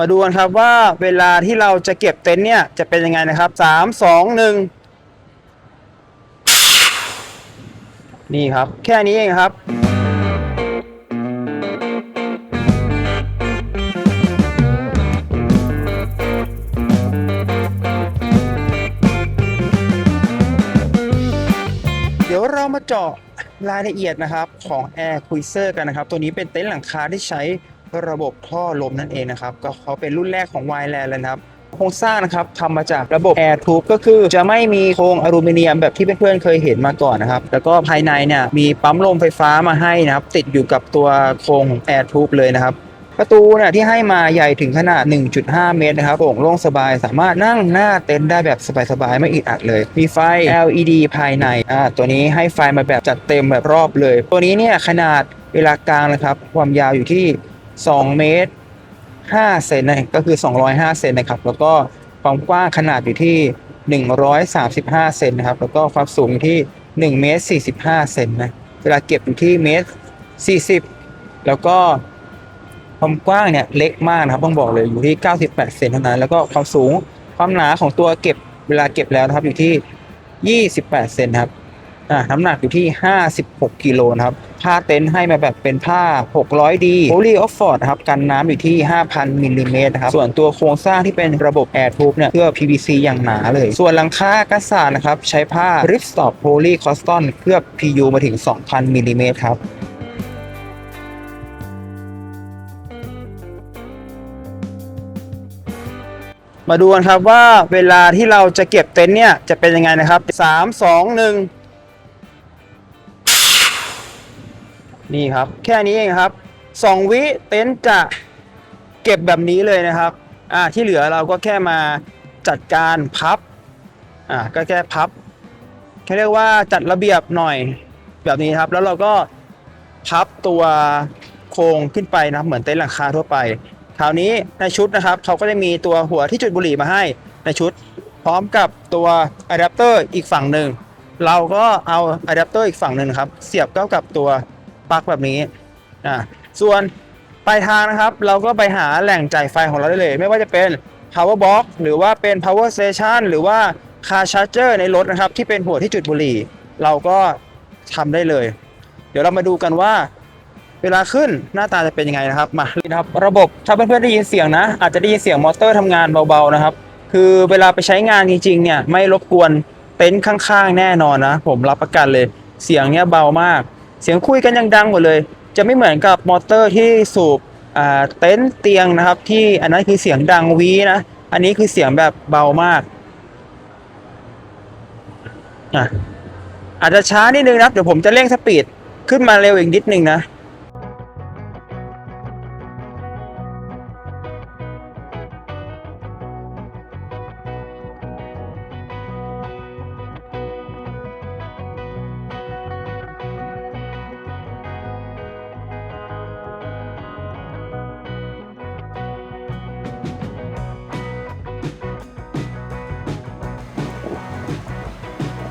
มาดูกันครับว่าเวลาที่เราจะเก็บเต็นท์เนี่ยจะเป็นยังไงนะครับสามสองหนึ่งนี่ครับ แค่นี้เองครับเดี๋ยวเรามาเจาะรายละเอียดนะครับของ Air Cruiser กันนะครับ ตัวนี้เป็นเต็นท์หลังคาที่ใช้ ระบบท่อลมนั่นเองนะครับ ก็เขาเป็นรุ่นแรกของ w i แลนด์เลยนะครับโครงสร้างนะครับทำมาจากระบบ Air Tube ก็คือจะไม่มีโครงอลูมิเนียมแบบที่เพื่อนๆเคยเห็นมาก่อนนะครับ แล้วก็ภายในเนี่ยมีปั๊มลมไฟฟ้ามาให้นะครับ ติดอยู่กับตัวโครง Air Tube เลยนะครับ ประตูเนี่ยที่ให้มาใหญ่ถึงขนาด 1.5 เมตรนะครับโปร่งโล่งสบายสามารถนั่งหน้าเต็นท์ได้แบบสบายๆไม่อึดอัดเลย มีไฟ LED ภายในอ่าตัวนี้ให้ไฟมาแบบจัดเต็มแบบรอบเลย ตัวนี้เนี่ยขนาดเวลากลางนะครับ ความยาวอยู่ที่ 2 เมตร 5 เซนนะก็คือ 205 เซนนะครับ แล้วก็ความกว้างขนาดอยู่ที่ 135 เซนนะครับ แล้วก็ความสูงที่ 1 เมตร 45 เซนนะ เวลาเก็บอยู่ที่เมตร 40 แล้วก็ความกว้างเนี่ยเล็กมากนะครับต้องบอกเลยอยู่ที่ 98 เซนเท่านั้น แล้วก็ความสูงความหนาของตัวเก็บเวลาเก็บแล้วนะครับอยู่ที่ 28 เซนครับ อ่าน้ำหนักอยู่ที่ 56กิโลนะครับผ้าเต็นท์ให้มาแบบเป็นผ้า 600D Poly o f f o r d ครับกันน้ำอยู่ที่ 5,000มิลลิเมตรครับส่วนตัวโครงสร้างที่เป็นระบบแอร์ทูบเนี่ยเพื่อ PVC อย่างหนาเลย ส่วนหลังคากระสานนะครับ ใช้ผ้า r i p s t o p Poly c o s t อนเคลือบ PU มาถึง 2,000มิลลิเมตรครับมาดูกันครับว่าเวลาที่เราจะเก็บเต็นท์เนี่ยจะเป็นยังไงนะครับ 3 2 1 นี่ครับ แค่นี้เองครับสองวิเต็นจะเก็บแบบนี้เลยนะครับอ่าที่เหลือเราก็แค่มาจัดการพับอ่าก็แค่พับแค่เรียกว่าจัดระเบียบหน่อยแบบนี้ครับ แล้วเราก็พับตัวโครงขึ้นไปนะครับ เหมือนเต็นท์หลังคาทั่วไปคราวนี้ในชุดนะครับเขาก็จะมีตัวหัวที่จุดบุหรี่มาให้ในชุด พร้อมกับตัวอะแดปเตอร์อีกฝั่งหนึ่งเราก็เอาอะแดปเตอร์อีกฝั่งหนึ่งครับ เสียบเข้ากับตัว ปลั๊กแบบนี้อ่าส่วนปลายทางนะครับ เราก็ไปหาแหล่งจ่ายไฟของเราได้เลย ไม่ว่าจะเป็น power box หรือว่าเป็น power station หรือว่า car charger ในรถนะครับ ที่เป็นหัวที่จุดบุหรี่ เราก็ทำได้เลย เดี๋ยวเรามาดูกันว่า เวลาขึ้นหน้าตาจะเป็นยังไงนะครับมาครับระบบถ้าเพื่อนๆได้ยินเสียงนะ อาจจะได้ยินเสียงมอเตอร์ทำงานเบาๆนะครับ คือเวลาไปใช้งานจริงๆเนี่ยไม่รบกวนเต็นท์ข้างๆ แน่นอนนะ ผมรับประกันเลย เสียงเนี้ยเบามาก เสียงคุยกันยังดังหมดเลย จะไม่เหมือนกับมอเตอร์ที่สูบเต็นท์เตียงนะครับ ที่อันนั้นคือเสียงดังวีนะ อันนี้คือเสียงแบบเบามากอะอาจจะช้านิดนึงนะครับ เดี๋ยวผมจะเร่งสปีดขึ้นมาเร็วอีกนิดนึงนะ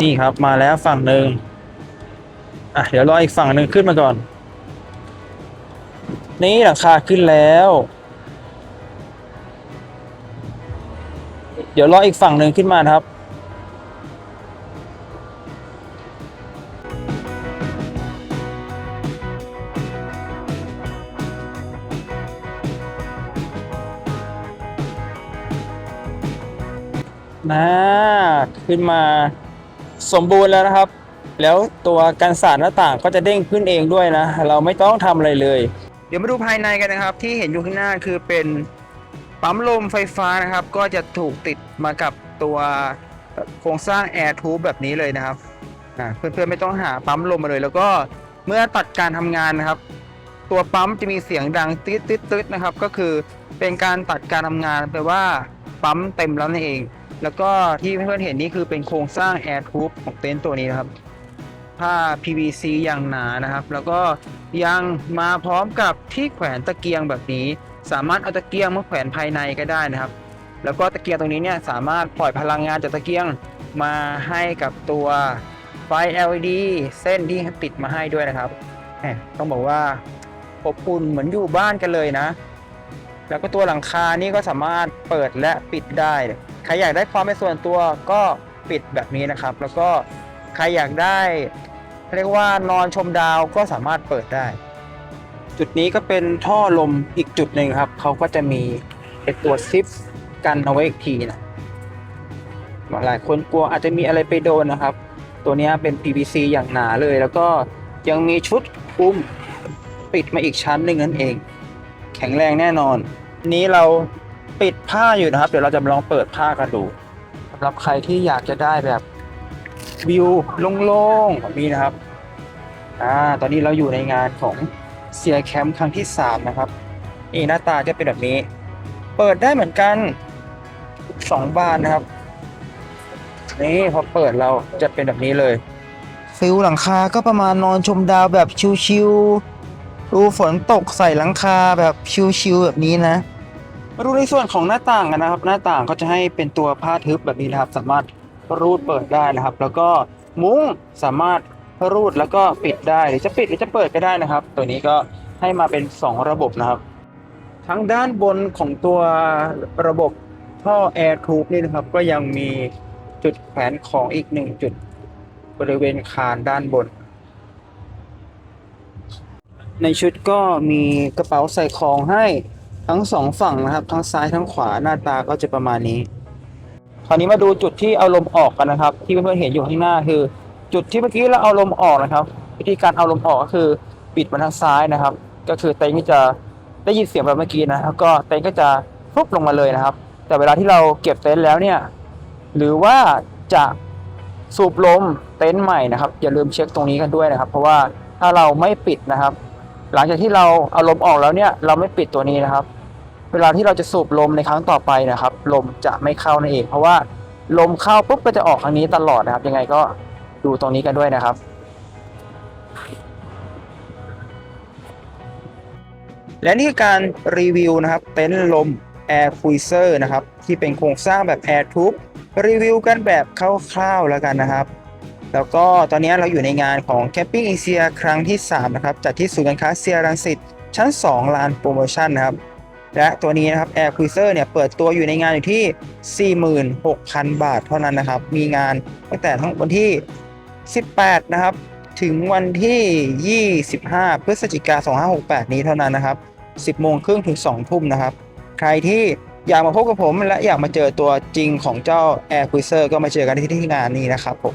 นี่ครับมาแล้วฝั่งหนึ่งอะเดี๋ยวรออีกฝั่งหนึ่งขึ้นมาก่อน นี่หลังคาขึ้นแล้ว เดี๋ยวรออีกฝั่งหนึ่งขึ้นมาครับนะขึ้นมา สมบูรณ์แล้วนะครับ แล้วตัวกันสาดหน้าต่างก็จะเด้งขึ้นเองด้วยนะ เราไม่ต้องทำอะไรเลย เดี๋ยวมาดูภายในกันนะครับ ที่เห็นอยู่ข้างหน้าคือเป็นปั๊มลมไฟฟ้านะครับ ก็จะถูกติดมากับตัวโครงสร้างแอร์ทูบแบบนี้เลยนะครับเพื่อนๆไม่ต้องหาปั๊มลมมาเลย แล้วก็เมื่อตัดการทำงานนะครับ ตัวปั๊มจะมีเสียงดังตืดตืดตืดนะครับ ก็คือเป็นการตัดการทำงานแปลว่าปั๊มเต็มแล้วนั่นเอง แล้วก็ที่เพื่อนๆเห็นนี่คือเป็นโครงสร้าง Air Tube ของเต็นท์ตัวนี้นะครับ ผ้า PVC อย่างหนานะครับ แล้วก็ยังมาพร้อมกับที่แขวนตะเกียงแบบนี้ สามารถเอาตะเกียงมาแขวนภายในก็ได้นะครับ แล้วก็ตะเกียงตรงนี้เนี่ยสามารถปล่อยพลังงานจากตะเกียงมาให้กับตัวไฟ LED เส้นที่ติดมาให้ด้วยนะครับต้องบอกว่าอบอุ่นเหมือนอยู่บ้านกันเลยนะ แล้วก็ตัวหลังคานี่ก็สามารถเปิดและปิดได้ ใครอยากได้ความเป็นส่วนตัวก็ปิดแบบนี้นะครับ แล้วก็ใครอยากได้เรียกว่านอนชมดาวก็สามารถเปิดได้ จุดนี้ก็เป็นท่อลมอีกจุดหนึ่งครับเขาก็จะมีเป็นตัวซิปกันเอาไว้อีกทีนะหลายคนกลัวอาจจะมีอะไรไปโดนนะครับ ตัวเนี้ยเป็น PVC อย่างหนาเลย แล้วก็ยังมีชุดคลุมปิดมาอีกชั้นหนึ่งนั่นเอง แข็งแรงแน่นอน นี้เรา ปิดผ้าอยู่นะครับ เดี๋ยวเราจะมาลองเปิดผ้ากันดูสำหรับใครที่อยากจะได้แบบวิวโล่งๆแบบนี้นะครับอ่าตอนนี้เราอยู่ในงานของเซียแคมป์ครั้งที่ 3 นะครับนี่หน้าตาจะเป็นแบบนี้ เปิดได้เหมือนกันสองบานนะครับ นี่พอเปิดเราจะเป็นแบบนี้เลย ฟิลหลังคาก็ประมาณนอนชมดาวแบบชิวๆดูฝนตกใส่หลังคาแบบชิวๆแบบนี้นะ มาดูในส่วนของหน้าต่างกันนะครับ หน้าต่างก็จะให้เป็นตัวผ้าทึบแบบนี้นะครับ สามารถรูดเปิดได้นะครับ แล้วก็มุ้งสามารถรูดแล้วก็ปิดได้หรือจะปิดหรือจะเปิดก็ได้นะครับ ตัวนี้ก็ให้มาเป็น 2 ระบบนะครับ ทั้งด้านบนของตัวระบบท่อ Air Tube นี่นะครับ ก็ยังมีจุดแขวนของอีกหนึ่งจุดบริเวณคานด้านบน ในชุดก็มีกระเป๋าใส่ของให้ ทั้งสองฝั่งนะครับ ทั้งซ้ายทั้งขวาหน้าตาก็จะประมาณนี้ คราวนี้มาดูจุดที่เอาลมออกกันนะครับ ที่เพื่อนๆเห็นอยู่ข้างหน้าคือ จุดที่เมื่อกี้เราเอาลมออกนะครับ วิธีการเอาลมออกก็คือปิดมาทางซ้ายนะครับ ก็คือเต็นท์ก็จะได้ยินเสียงแบบเมื่อกี้นะแล้วก็เต็นท์ก็จะฟุบลงมาเลยนะครับ แต่เวลาที่เราเก็บเต็นท์แล้วเนี่ยหรือว่าจะสูบลมเต็นท์ใหม่นะครับ อย่าลืมเช็คตรงนี้กันด้วยนะครับ เพราะว่าถ้าเราไม่ปิดนะครับ หลังจากที่เราเอาลมออกแล้วเนี่ยเราไม่ปิดตัวนี้นะครับ เวลาที่เราจะสูบลมในครั้งต่อไปนะครับ ลมจะไม่เข้านั่นเอง เพราะว่าลมเข้าปุ๊บก็จะออกทางนี้ตลอดนะครับ ยังไงก็ดูตรงนี้กันด้วยนะครับและนี่คือการรีวิวนะครับเต็นท์ลม Air c r u i s e r นะครับ ที่เป็นโครงสร้างแบบ Air Tube รีวิวกันแบบคร่าวๆแล้วกันนะครับ แล้วก็ตอนนี้เราอยู่ในงานของ Camping Asia ครั้งที่ 3 นะครับจัดที่ศูนย์การค้าเซียรังสิตชั้น 2 ลานโปรโมชั่นนะครับ และตัวนี้นะครับ Air Cruiser เนี่ยเปิดตัวอยู่ในงานอยู่ที่ 46,000 บาทเท่านั้นนะครับ มีงานตั้งแต่ทั้งวันที่ 18 นะครับ ถึงวันที่ 25 พฤศจิกายน2568 นี้เท่านั้นนะครับ 10 โมงครึ่งถึง 2 ทุ่มนะครับ ใครที่อยากมาพบกับผม และอยากมาเจอตัวจริงของเจ้า Air Cruiser ก็มาเจอกันที่ที่งานนี้นะครับผม